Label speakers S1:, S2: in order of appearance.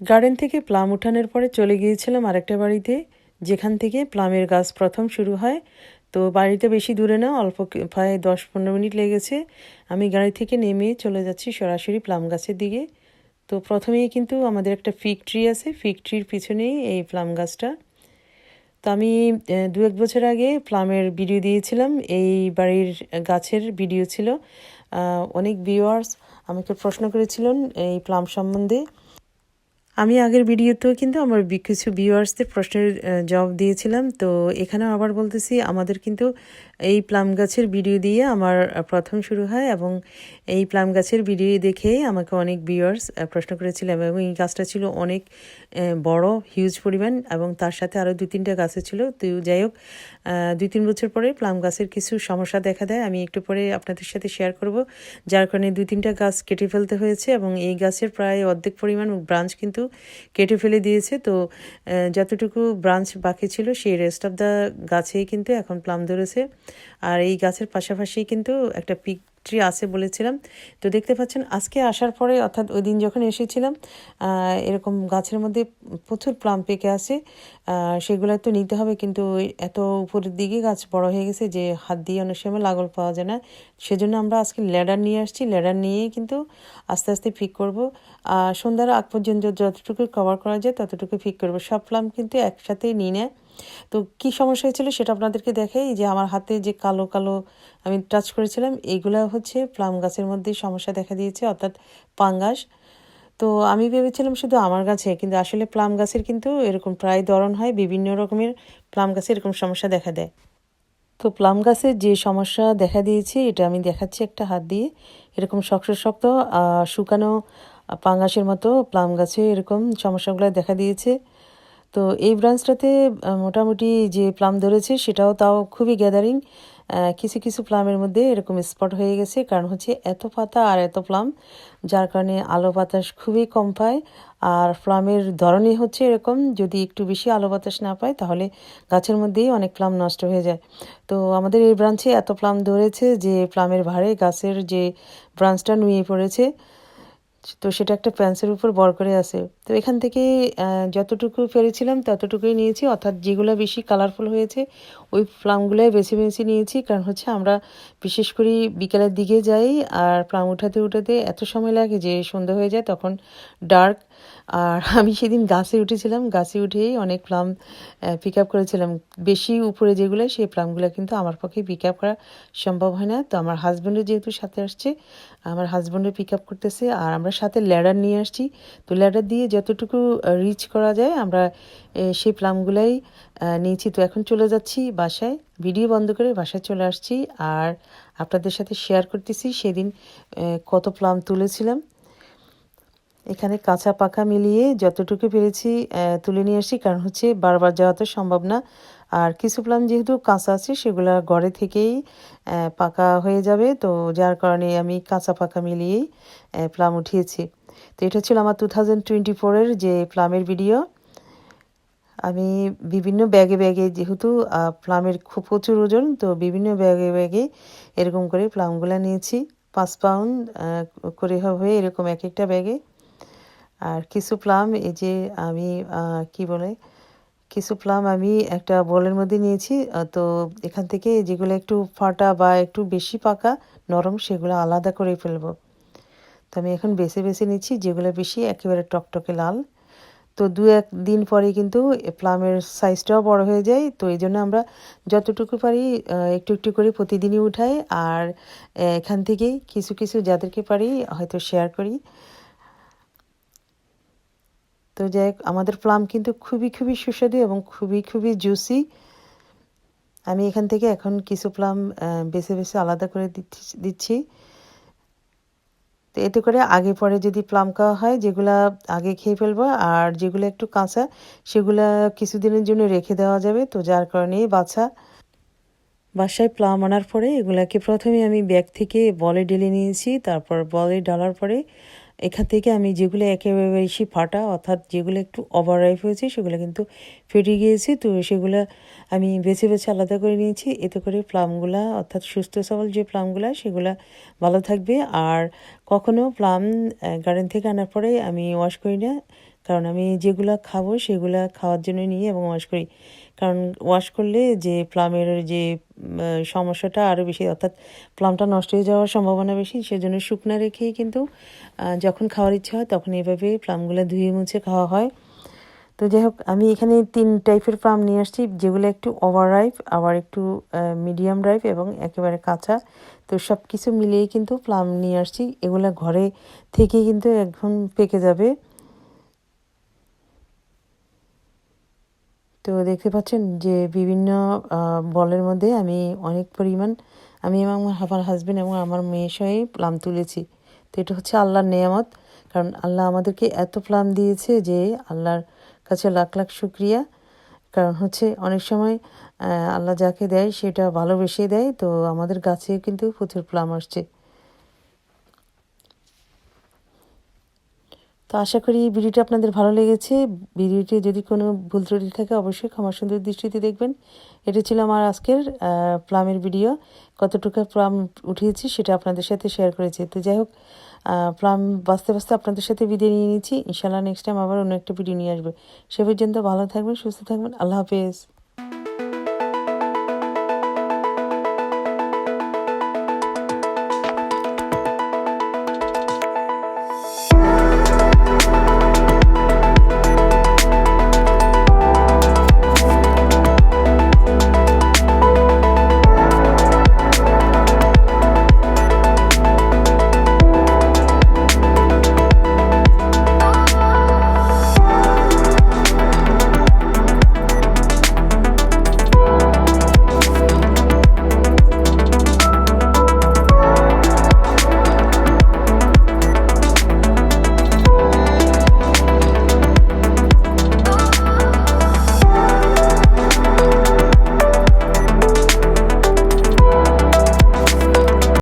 S1: Garden থেকে plum উঠানোর পরে চলে গিয়েছিলাম আরেকটা বাড়িতে, যেখান থেকে প্লামের গাছ প্রথম শুরু হয়। তো বাড়িতে বেশি দূরে না, অল্প প্রায় দশ পনেরো মিনিট লেগেছে। আমি গাড়ি থেকে নেমে চলে যাচ্ছি সরাসরি প্লাম গাছের দিকে। তো প্রথমেই কিন্তু আমাদের একটা ফিক ট্রি আছে ফিক ট্রির পিছনেই এই প্লাম গাছটা। তো আমি দু এক বছর আগে প্লামের ভিডিও দিয়েছিলাম, এই বাড়ির গাছের ভিডিও ছিল। অনেক ভিউয়ার্স আমাকে প্রশ্ন করেছিলেন এই প্লাম সম্বন্ধে। আমি আগের ভিডিওতেও কিন্তু আমার কিছু ভিউয়ার্সদের প্রশ্নের জবাব দিয়েছিলাম। তো এখানেও আবার বলতেছি, আমাদের কিন্তু এই প্লাম গাছের ভিডিও দিয়ে আমার প্রথম শুরু হয় এবং এই প্লাম গাছের ভিডিও দেখে আমাকে অনেক ভিউয়ার্স প্রশ্ন করেছিলাম এবং এই গাছটা ছিল অনেক বড় হিউজ পরিমাণ এবং তার সাথে আরও দুই তিনটা গাছে ছিল। তো যাই হোক দুই তিন বছর পরে প্লাম গাছের কিছু সমস্যা দেখা দেয়। আমি একটু পরে আপনাদের সাথে শেয়ার করব, যার কারণে দুই তিনটা গাছ কেটে ফেলতে হয়েছে এবং এই গাছের প্রায় অর্ধেক পরিমাণ ব্রাঞ্চ কিন্তু কেটে ফেলে দিয়েছে। তো যতটুকু ব্রাঞ্চ বাকি ছিল, সেই রেস্ট অফ দ্য গাছেই কিন্তু এখন প্লাম ধরেছে। আর এই গাছের পাশাপাশি কিন্তু একটা পিক ট্রি আছে বলেছিলাম। তো দেখতে পাচ্ছেন আজকে আসার পরে অর্থাৎ ওই দিন যখন এসেছিলাম এরকম গাছের মধ্যে প্রচুর প্লাম পেকে আহ, সেগুলো তো নিতে হবে কিন্তু এত উপরের দিকে গাছ বড় হয়ে গেছে যে হাত দিয়ে অনেক সময় লাগল পাওয়া যায় না। সেজন্য আমরা আজকে ল্যাডার নিয়ে আসছি। ল্যাডার নিয়েই কিন্তু আস্তে আস্তে পিক করব। সন্ধ্যার আগ পর্যন্ত যতটুকু কভার করা যায় ততটুকু পিক করব। সব প্লাম কিন্তু একসাথেই নিয়ে নেয়। তো কি সমস্যা হয়েছিল সেটা আপনাদেরকে দেখাই যে আমার হাতে যে কালো কালো আমি টাচ করেছিলাম, এইগুলা হচ্ছে প্লাম গাছের মধ্যে সমস্যা দেখা দিয়েছে, অর্থাৎ পাঙ্গাস। তো আমি ভেবেছিলাম শুধু আমার গাছে, কিন্তু আসলে প্লাম গাছের কিন্তু এরকম প্রায় ধরন হয়, বিভিন্ন রকমের প্লাম গাছে এরকম সমস্যা দেখা দেয়। তো প্লাম গাছের যে সমস্যা দেখা দিয়েছে, এটা আমি দেখাচ্ছি একটা হাত দিয়ে, এরকম শক্ত শক্ত শুকানো পাঙ্গাসের মতো প্লাম গাছে এরকম সমস্যাগুলো দেখা দিয়েছে। তো এই ব্রাঞ্চটাতে মোটামুটি যে প্লাম ধরেছে, সেটাও তাও খুবই গ্যাদারিং কিছু কিছু প্লামের মধ্যে এরকম স্পট হয়ে গেছে, কারণ হচ্ছে এত পাতা আর এত প্লাম যার কারণে আলো বাতাস খুবই কম পায়। আর প্লামের ধরনই হচ্ছে এরকম, যদি একটু বেশি আলো বাতাস না পায়, তাহলে গাছের মধ্যেই অনেক প্লাম নষ্ট হয়ে যায়। তো আমাদের এই ব্রাঞ্চে এত প্লাম ধরেছে যে প্লামের ভারে গাছের যে ব্রাঞ্চটা নুয়ে পড়েছে। তো সেটা একটা প্যান্সের উপর বর করে আছে। তো এখান থেকে যতটুকু ফেলেছিলাম ততটুকুই নিয়েছি। অর্থাৎ যেগুলো বেশি কালারফুল হয়েছে ওই প্লামগুলোই বেছে বেছে নিয়েছি। কারণ হচ্ছে আমরা বিশেষ করে বিকেলের দিকে যাই আর প্লাম উঠাতে উঠাতে এত সময় লাগে যে সন্ধ্যা হয়ে যায় তখন ডার্ক। আর আমি সেদিন গাছে উঠেছিলাম, গাছে উঠেই অনেক প্লাম পিক আপ করেছিলাম। বেশি উপরে যেগুলো, সেই প্লামগুলো কিন্তু আমার পক্ষে পিক আপ করা সম্ভব হয় না। তো আমার হাজব্যান্ডও যেহেতু সাথে আসছে, আমার হাজব্যান্ডও পিক আপ করতেছে আর আমরা সাথে ল্যাডার নিয়ে আসছি। তো ল্যাডার দিয়ে যতটুকু রিচ করা যায় আমরা সেই প্লামগুলাই নিয়েছি। তো এখন চলে যাচ্ছি বাসায়, ভিডিও বন্ধ করে বাসায় চলে আসছি আর আপনাদের সাথে শেয়ার করতেছি। সেদিন কত প্লাম তুলেছিলাম। এখানে কাঁচা পাকা মিলিয়ে যতটুকু পেরেছি তুলে নিয়ে আসি কারণ হচ্ছে বারবার যাওয়া তো সম্ভব না। আর কিছু প্লাম যেহেতু কাঁচা আছে, সেগুলো ঘরে থেকেই পাকা হয়ে যাবে। তো যার কারণে আমি কাঁচা পাকা মিলিয়েই প্লাম উঠিয়েছি। তো এটা ছিল আমার টু থাউজেন্ড টোয়েন্টি ফোরের যে প্লামের ভিডিও আমি বিভিন্ন ব্যাগে ব্যাগে যেহেতু প্লামের খুব প্রচুর ওজন, তো বিভিন্ন ব্যাগে ব্যাগে এরকম করে প্লামগুলো নিয়েছি। পাঁচ পাউন্ড করে হবে এরকম এক একটা ব্যাগে। আর কিছু প্লাম, এই যে আমি কি বলে, কিছু প্লাম আমি একটা বোলের মধ্যে নিয়েছি তো এখান থেকে যেগুলো একটু ফাটা বা একটু বেশি পাকা, নরম, সেগুলো আলাদা করে ফেলব। তো আমি এখন বেছে বেছে নিচ্ছি, যেগুলো বেশি একেবারে টকটকে লাল। তো দু এক দিন পরে কিন্তু প্লামের সাইজটাও বড় হয়ে যায়। তো এই জন্য আমরা যতটুকু পারি একটু একটু করে প্রতিদিনই উঠাই। আর এখান থেকেই কিছু কিছু যাদেরকে পারি, হয়তো শেয়ার করি। তো যাই আমাদের প্লাম কিন্তু খুবই খুবই সুস্বাদু এবং খুবই খুবই জুসি আমি এখান থেকে এখন কিছু প্লাম বেছে বেছে আলাদা করে দিচ্ছি। তো এতে করে আগে পরে যদি প্লাম খাওয়া হয়, যেগুলা আগে খেয়ে ফেলব আর যেগুলো একটু কাঁচা, সেগুলো কিছুদিনের জন্য রেখে দেওয়া যাবে। তো যার কারণে বাছা বাসায় প্লাম আনার পরে এগুলাকে প্রথমে আমি ব্যাগ থেকে বলে ঢেলে নিয়েছি, তারপর বলে ডালার পরে এখান থেকে আমি যেগুলো একেবারে বেশি ফাটা, অর্থাৎ যেগুলো একটু ওভার রাইপ হয়েছে, সেগুলো কিন্তু ফেটে গিয়েছে। তো সেগুলো আমি বেছে বেছে আলাদা করে নিয়েছি। এতে করে প্লামগুলা অর্থাৎ সুস্থ সবল যে প্লামগুলা সেগুলো ভালো থাকবে। আর কখনো প্লাম গার্ডেন থেকে আনার পরে আমি ওয়াশ করি না। কারণ আমি যেগুলা খাব সেগুলা খাওয়ার জন্য নিই এবং ওয়াশ করি। কারণ ওয়াশ করলে যে প্লামের যে সমস্যাটা আরও বেশি, অর্থাৎ প্লামটা নষ্ট হয়ে যাওয়ার সম্ভাবনা বেশি, সেজন্য শুকনো রেখেই কিন্তু যখন খাওয়ার ইচ্ছা হয় তখন এভাবে প্লামগুলো ধুয়ে মুছে খাওয়া হয়। তো যাই হোক, আমি এখানে তিন টাইপের প্লাম নিয়ে আসছি, যেগুলো একটু ওভার রাইপ আবার একটু মিডিয়াম রাইপ এবং একেবারে কাঁচা। তো সব কিছু মিলিয়ে কিন্তু প্লাম নিয়ে আসছি, এগুলো ঘরে থেকে কিন্তু একদম পেকে যাবে। তো দেখতে পাচ্ছেন যে বিভিন্ন বলের মধ্যে আমি অনেক পরিমাণ, আমি এবং আমার হাজবেন্ড এবং আমার মেয়ের সঙ্গে প্লাম তুলেছি। তো এটা হচ্ছে আল্লাহর নেয়ামত। কারণ আল্লাহ আমাদেরকে এত প্লাম দিয়েছে যে আল্লাহর কাছে লাখ লাখ শুক্রিয়া। কারণ হচ্ছে অনেক সময় আল্লাহ যাকে দেয় সেটা ভালোবেসে দেয়, তো আমাদের গাছে কিন্তু প্রচুর প্লাম আসছে। তো আশা করি ভিডিওটি আপনাদের ভালো লেগেছে। ভিডিওটি যদি কোনো ভুল ত্রুটি থাকে অবশ্যই ক্ষমা সুন্দর দৃষ্টিতে দেখবেন। এটা ছিল আমার আজকের প্লামের ভিডিও। কতটুকু প্লাম উঠিয়েছি সেটা আপনাদের সাথে শেয়ার করেছি। তো যাই হোক প্লাম বাঁচতে বাঁচতে আপনাদের সাথে বিদায় নিয়ে নিচ্ছি। ইনশাল্লাহ নেক্সট টাইম আবার অন্য একটা ভিডিও নিয়ে আসবে। সে পর্যন্ত ভালো থাকবেন, সুস্থ থাকবেন। আল্লাহ হাফেজ।